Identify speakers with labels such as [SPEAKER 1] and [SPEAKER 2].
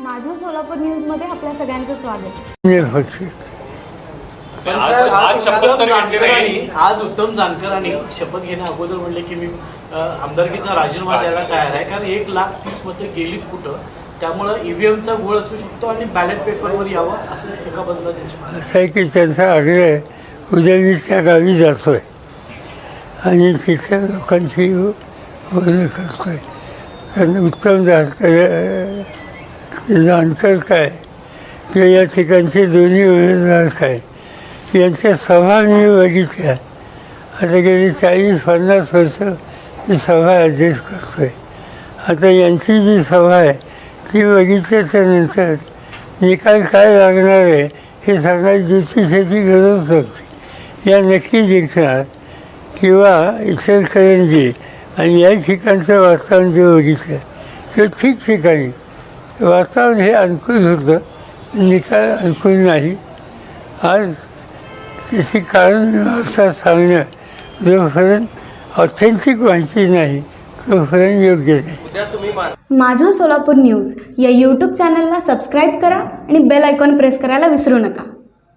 [SPEAKER 1] माझं सोलापूर न्यूजमध्ये आपल्या सगळ्यांचं स्वागत.
[SPEAKER 2] निर्भक्षित
[SPEAKER 3] पण
[SPEAKER 4] आज-
[SPEAKER 3] साहेब,
[SPEAKER 4] आज
[SPEAKER 3] आज
[SPEAKER 4] शपथ
[SPEAKER 3] उत्तम
[SPEAKER 4] तरी घेतली नाही.
[SPEAKER 3] जानकरांनी आज उत्तम जानकरांनी शपथ घेण्या अगोदर म्हणले की मी अ, आमदारकीचा राजीनामा द्यायला तयार आहे. कारण एक लाख तीस मतं गेलीत कुठं? त्यामुळं ईव्हीएमचा घोळ असू शकतो आणि बॅलेट पेपरवर यावं असं एका बाजूला त्यांची मागणी आहे.
[SPEAKER 2] असं आहे की त्यांचा आग्रह उद्या मी त्या गावी जातोय. आणि तिथल्या लोकांची बोलणं करतोय कारण उत्तम जानकर जानकर काय? किंवा या ठिकाणचे दोन्ही उमेदवार काय? यांच्या सभा मी बघितल्या. आता गेली चाळीस पन्नास वर्ष मी सभा अध्यक्ष करतोय. आता यांची जी सभा आहे ती बघितल्याच्यानंतर निकाल काय लागणार आहे हे सांगण्याची ज्योतिषाची गरज होती या नक्की जिंकणार किंवा इचलकरंजी आणि या ठिकाणचं वातावरण जे बघितलं ते ठिकठिकाणी वातावरण हे अनुकूल होतं. निकाल अनुकूल नाही. आज त्याची कारण व्यवस्था सांगणं जोपर्यंत ऑथेंटिक माहिती नाही तोपर्यंत योग्य नाही.
[SPEAKER 3] उद्या तुम्ही मा-
[SPEAKER 1] माझं सोलापूर न्यूज या यूट्यूब चॅनलला सबस्क्राईब करा आणि बेल आयकॉन प्रेस करायला विसरू नका.